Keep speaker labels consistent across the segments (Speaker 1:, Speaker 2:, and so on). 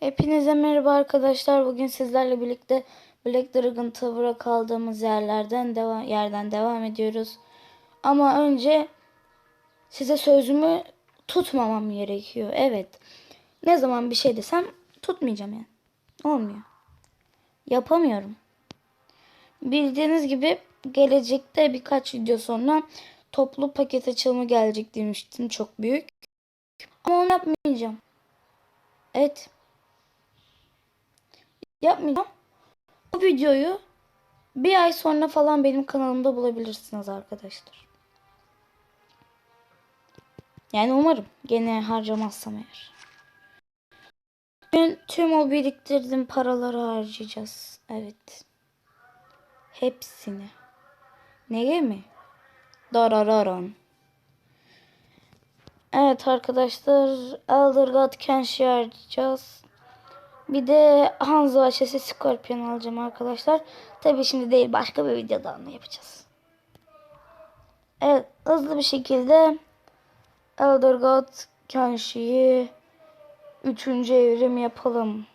Speaker 1: Hepinize merhaba arkadaşlar. Bugün sizlerle birlikte Black Dragon Tower'a kaldığımız yerlerden devam yerden devam ediyoruz. Ama önce size sözümü tutmamam gerekiyor. Evet. Ne zaman bir şey desem tutmayacağım yani. Olmuyor. Yapamıyorum. Bildiğiniz gibi gelecekte birkaç video sonra toplu paket açılımı gelecek demiştim. Çok büyük. Ama onu yapmayacağım. Evet. Yapmayacağım. Bu videoyu bir ay sonra falan benim kanalımda bulabilirsiniz arkadaşlar. Yani umarım gene harcamazsam eğer. Bugün tüm o biriktirdiğim paraları harcayacağız. Evet. Hepsini. Neye mi? Darararan. Evet arkadaşlar. Elder God Kenshi harcayacağız. Bir de Hanzo Aşesi Scorpion alacağım arkadaşlar. Tabii şimdi değil başka bir videoda onu yapacağız. Evet hızlı bir şekilde Elder God Kenshi'yi 3. evrim yapalım.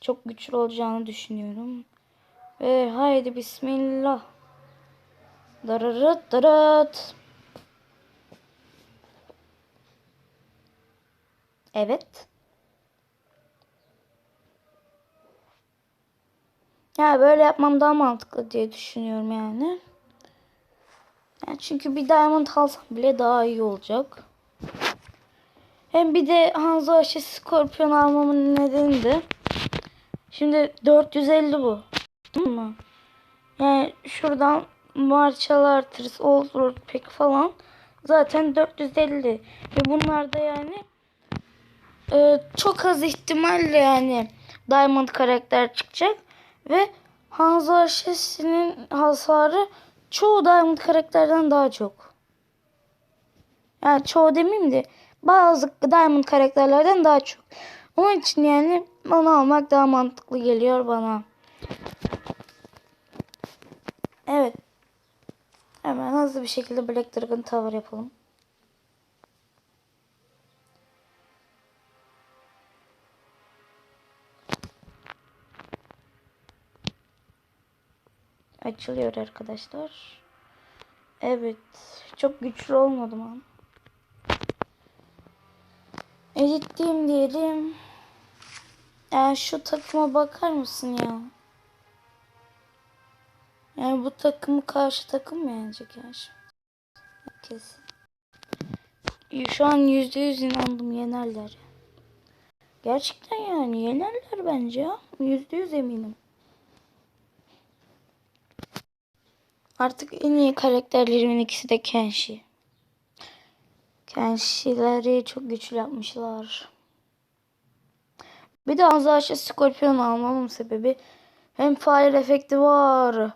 Speaker 1: Çok güçlü olacağını düşünüyorum. Ve haydi bismillah. Dararıt darıt. Evet. Ya böyle yapmam daha mantıklı diye düşünüyorum yani. yani çünkü bir diamond alsam bile daha iyi olacak. Hem bir de Hanzo Aşı Scorpion almamın nedeni de şimdi 450 bu. Tamam mı? Yani şuradan Artist, Old Road Pack falan zaten 450 ve bunlar da yani e, çok az ihtimalle yani Diamond karakter çıkacak ve Hanzo Aşesi'nin hasarı çoğu Diamond karakterden daha çok. Yani çoğu demeyeyim de bazı Diamond karakterlerden daha çok. Onun için yani onu almak daha mantıklı geliyor bana. Evet. Hemen hızlı bir şekilde Black Dragon Tower yapalım. Açılıyor arkadaşlar. Evet. Çok güçlü olmadım ama. Editleyeyim diyelim. Yani şu takıma bakar mısın ya? Yani bu takımı karşı takım mı yenecek ya şimdi? Kesin. Şu an yüzde yüz inandım yenerler. Gerçekten yani yenerler bence ya. Yüzde yüz eminim. Artık en iyi karakterlerimin ikisi de Kenshi. Kenshi'leri çok güçlü yapmışlar. Bir de Azaşa Scorpion almamın sebebi hem fire efekti var.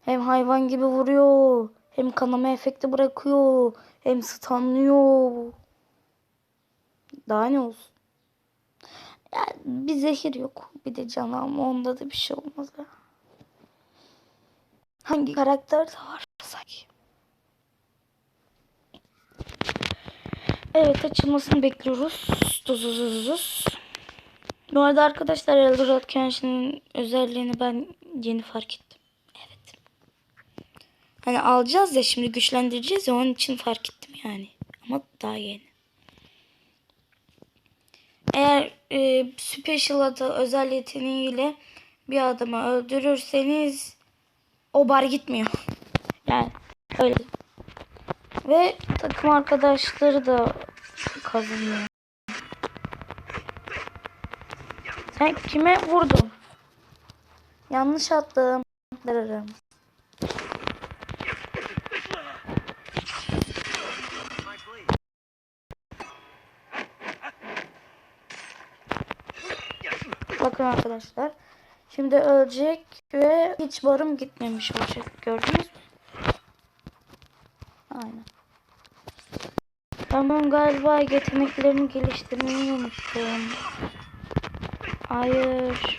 Speaker 1: Hem hayvan gibi vuruyor. Hem kanama efekti bırakıyor. Hem stunlıyor. Daha ne olsun. Yani bir zehir yok. Bir de can alma onda da bir şey olmaz ya. Hangi karakter sanki. Evet açılmasını bekliyoruz. Duzuzuzuz. Bu arada arkadaşlar Eldorad Kenshin'in özelliğini ben yeni fark ettim. Evet. Hani alacağız ya şimdi güçlendireceğiz ya onun için fark ettim yani. Ama daha yeni. Eğer e, Special adı özel yeteneğiyle bir adamı öldürürseniz o bar gitmiyor. Yani öyle. Ve takım arkadaşları da kazanıyor. Sen kime vurdun? Yanlış attım. Dararım. Bakın arkadaşlar. Şimdi ölecek ve hiç barım gitmemiş olacak. Gördünüz mü? Aynen. Tamam galiba yeteneklerimi geliştirmeyi unuttum. Hayır.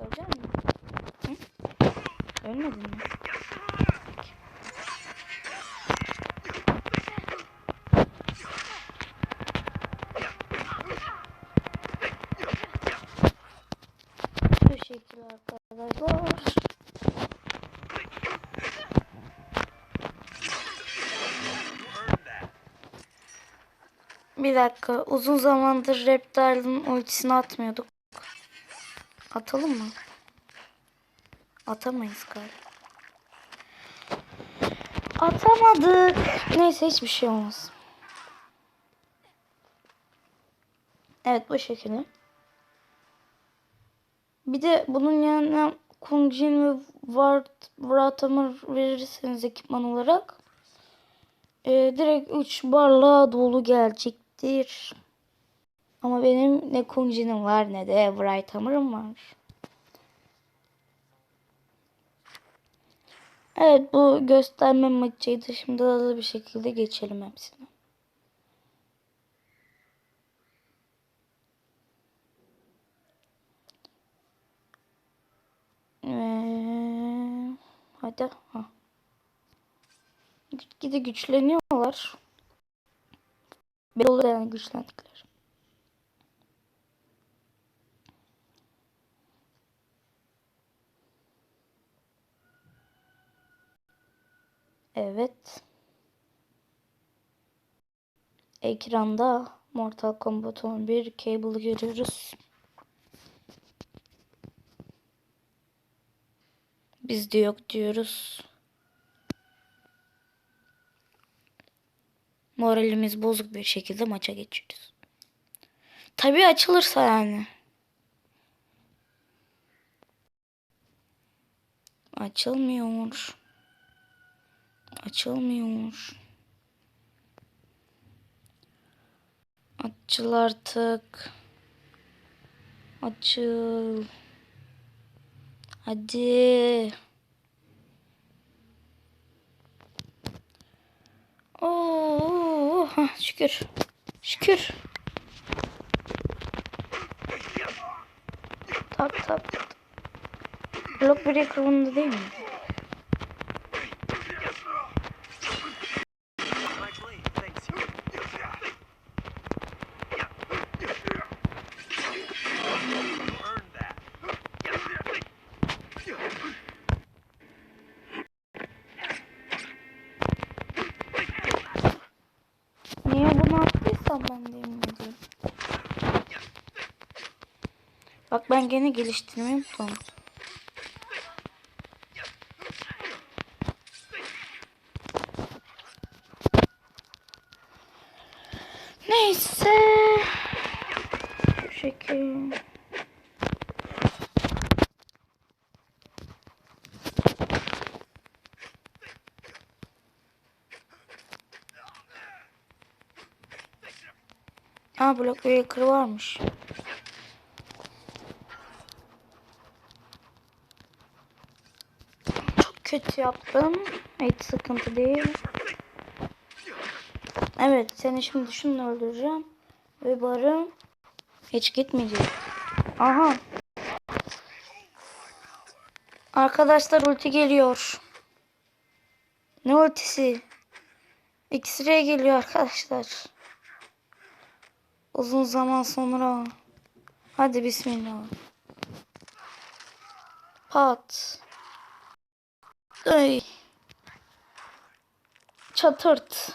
Speaker 1: Ölecek mi? Hı? Ölmedin mi? Bir dakika. Uzun zamandır Reptile'ın ultisini atmıyorduk. Atalım mı? Atamayız galiba. Atamadık. Neyse hiçbir şey olmaz. Evet bu şekilde. Bir de bunun yanına Kung Jin ve Ward, Wratamir verirseniz ekipman olarak e, direkt 3 barla dolu gelecektir. Ama benim ne Kung Jin'im var ne de Wratamir'im var. Evet bu gösterme maçıydı. Şimdi hızlı bir şekilde geçelim hepsini. Ee, hadi. Ha. Gide güçleniyorlar. Belli oluyor yani güçlendikler. Evet. Ekranda Mortal Kombat 11 Cable'ı görüyoruz. Biz de yok diyoruz. Moralimiz bozuk bir şekilde maça geçiyoruz. Tabii açılırsa yani. Açılmıyor. Açılmıyor. Açıl artık. Açıl. Hadi. Oo, hah, şükür. Şükür. Tak. tak. Block breaker bunda değil mi? Ben gene geliştirmeyi unuttum. Neyse. Bu şekil. Aa Block Breaker varmış. Çok kötü yaptım. Hiç sıkıntı değil. Evet seni şimdi şununla öldüreceğim. Ve barım hiç gitmeyecek. Aha. Arkadaşlar ulti geliyor. Ne ultisi? X-ray geliyor arkadaşlar. Uzun zaman sonra. Hadi bismillah. Pat. Ay. Çatırt.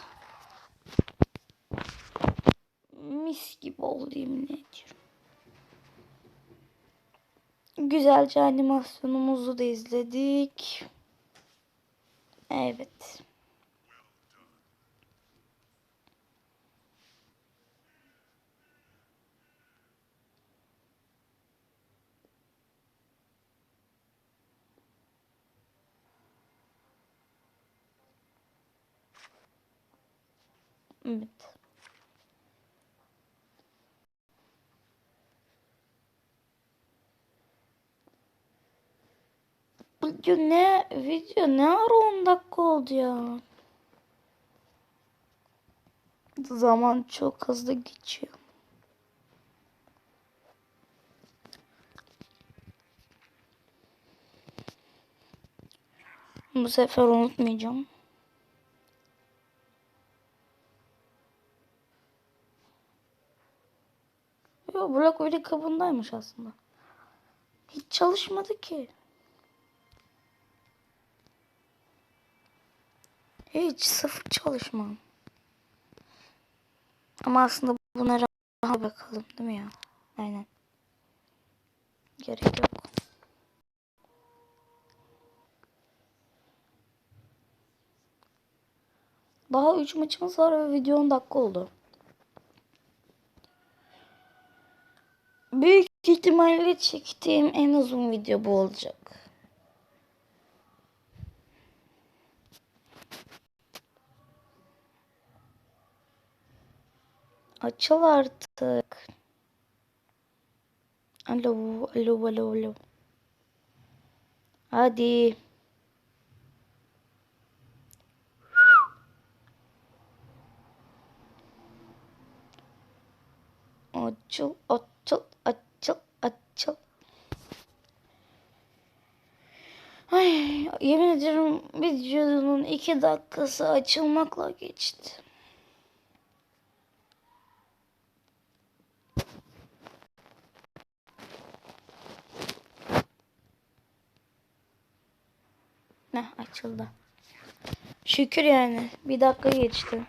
Speaker 1: Mis gibi oldu yemin ediyorum. Güzelce animasyonumuzu da izledik. Evet. Evet. Video ne video ne ara 10 dakika oldu ya. Zaman çok hızlı geçiyor. Bu sefer unutmayacağım. BlackBerry kabındaymış aslında. Hiç çalışmadı ki. Hiç sıfır çalışmam. Ama aslında bunlara bakalım değil mi ya? Aynen. Gerek yok. Daha 3 maçımız var ve video 10 dakika oldu. Büyük ihtimalle çektiğim en uzun video bu olacak. Açıl artık. Alo, alo, alo, alo. Hadi. Açıl, açıl, açıl, açıl. Ay, yemin ederim videonun iki dakikası açılmakla geçti. Ne açıldı. Şükür yani. Bir dakika geçti.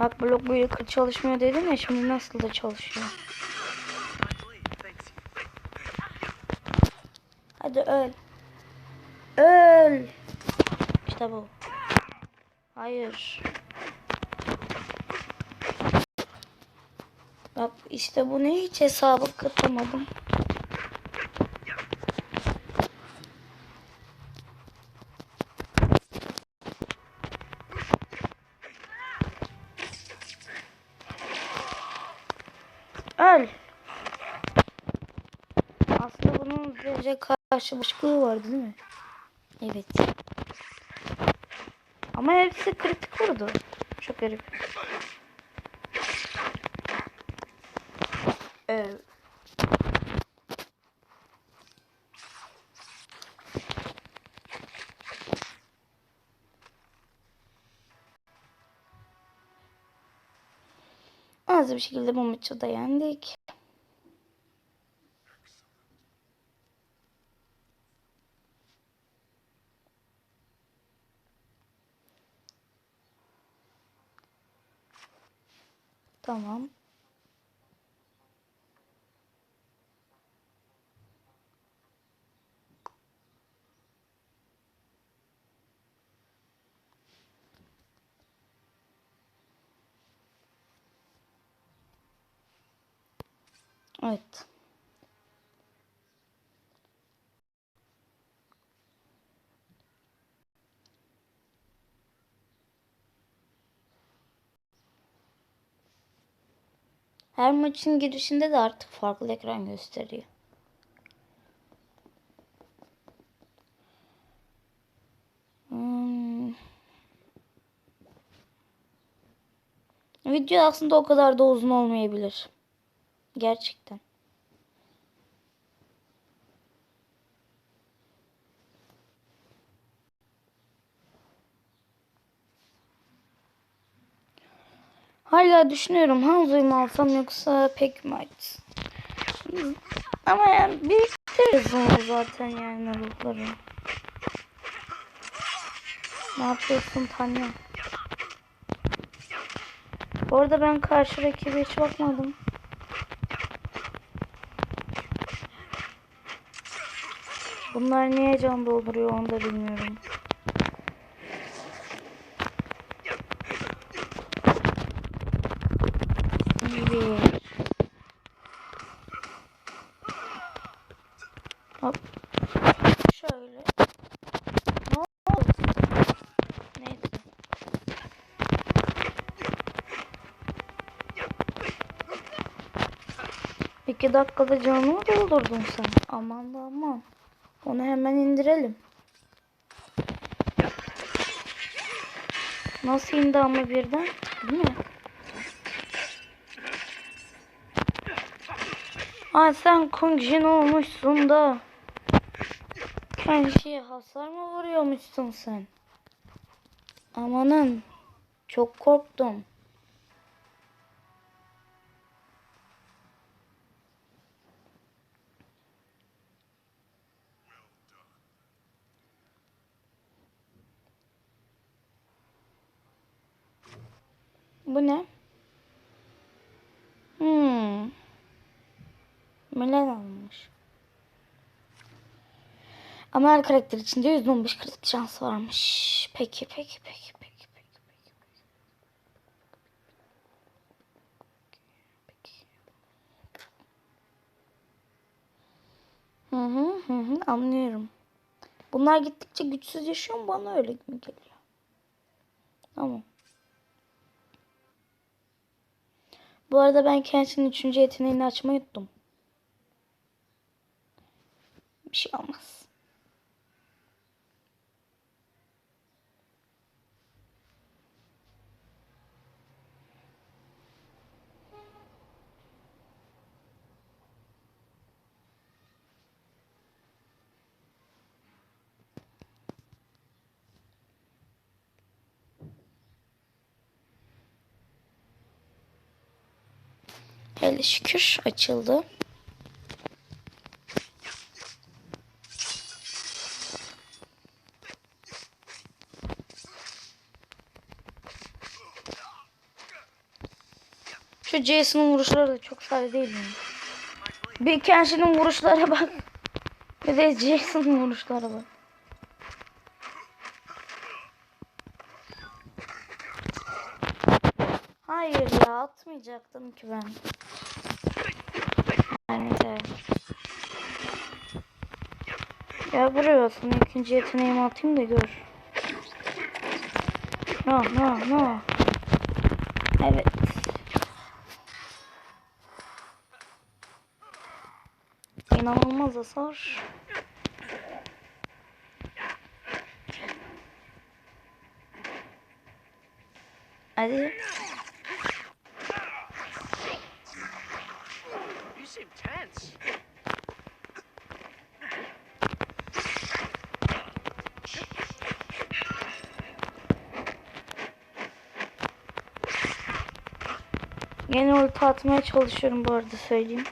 Speaker 1: Bak blok böyle çalışmıyor dedim ya şimdi nasıl da çalışıyor. Hadi öl. Öl. İşte bu. Hayır. Bak işte bu ne hiç hesabı katamadım. Öl. Aslında bunun karşı başlığı vardı değil mi? Evet. Ama hepsi kritik vurdu. Çok garip. Evet. Az bir şekilde bu maçı da yendik. Tamam. Evet. Her maçın girişinde de artık farklı ekran gösteriyor. Hmm. Video aslında o kadar da uzun olmayabilir. Gerçekten. Hala düşünüyorum Hanzo'yu mu alsam yoksa Pekmart. Ama yani biriktiririz onu zaten yani ruhları. Ne yapıyorsun Tanya? Bu arada ben karşı rakibe hiç bakmadım. Bunlar niye can dolduruyor onu da bilmiyorum. 2 dakikada canımı doldurdun sen. Aman da aman. Onu hemen indirelim. Nasıl indi ama birden? Değil mi? Aa sen Kung Jin olmuşsun da. Sen hasar mı vuruyormuşsun sen? Amanın. Çok korktum. Bu ne? Hmm. Mülen almış. Ama her karakter içinde %15 kritik şans varmış. Peki, peki, peki, peki, peki, peki. Peki. Hı hı hı hı anlıyorum. Bunlar gittikçe güçsüz yaşıyor mu? Bana öyle mi geliyor? Tamam. Bu arada ben kendisinin üçüncü yeteneğini açmayı unuttum. Bir şey olmaz. Hele şükür açıldı. Şu Jason'ın vuruşları da çok sade değil mi? Bir Kenshin'in vuruşlara bak. Bir de Jason'ın vuruşlara bak. Hayır ya atmayacaktım ki ben. Yani de. Ya buraya olsun ikinci yeteneğimi atayım da gör. No no no. Evet. İnanılmaz hasar. Hadi.
Speaker 2: You seem tense.
Speaker 1: Yeni ulti atmaya çalışıyorum bu arada söyleyeyim.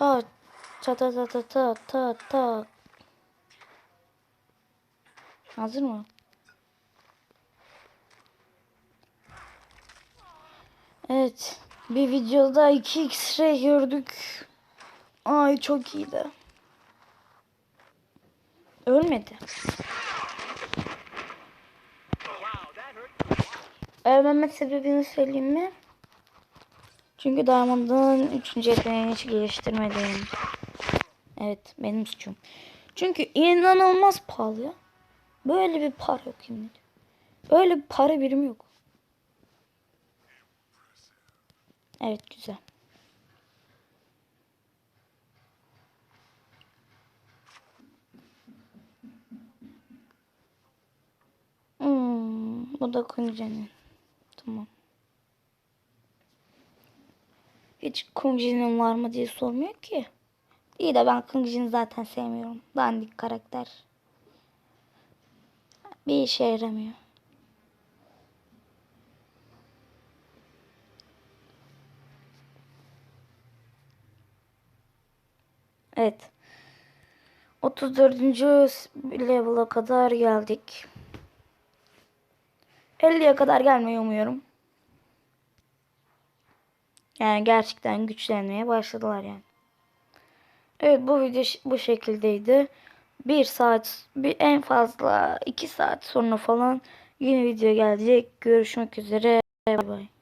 Speaker 1: Ta ta ta ta ta ta. Hazır mı? Evet. Bir videoda 2 X-ray gördük. Ay çok iyiydi. Ölmedi. Ölmeme sebebini söyleyeyim mi? Çünkü Diamond'ın 3. yeteneğini hiç geliştirmedim. Evet benim suçum. Çünkü inanılmaz pahalı ya. Böyle bir para yok ediyorum. Öyle bir para birimi yok. Evet güzel. Hmm, bu da Kunce'nin. Tamam. Hiç Kunce'nin var mı diye sormuyor ki. İyi de ben Kunce'ni zaten sevmiyorum. Dandik karakter. Bir işe yaramıyor. Evet. 34. level'a kadar geldik. 50'ye kadar gelmeyi umuyorum. Yani gerçekten güçlenmeye başladılar yani. Evet bu video bu şekildeydi. Bir saat, bir en fazla iki saat sonra falan yeni video gelecek. Görüşmek üzere. Bay bay.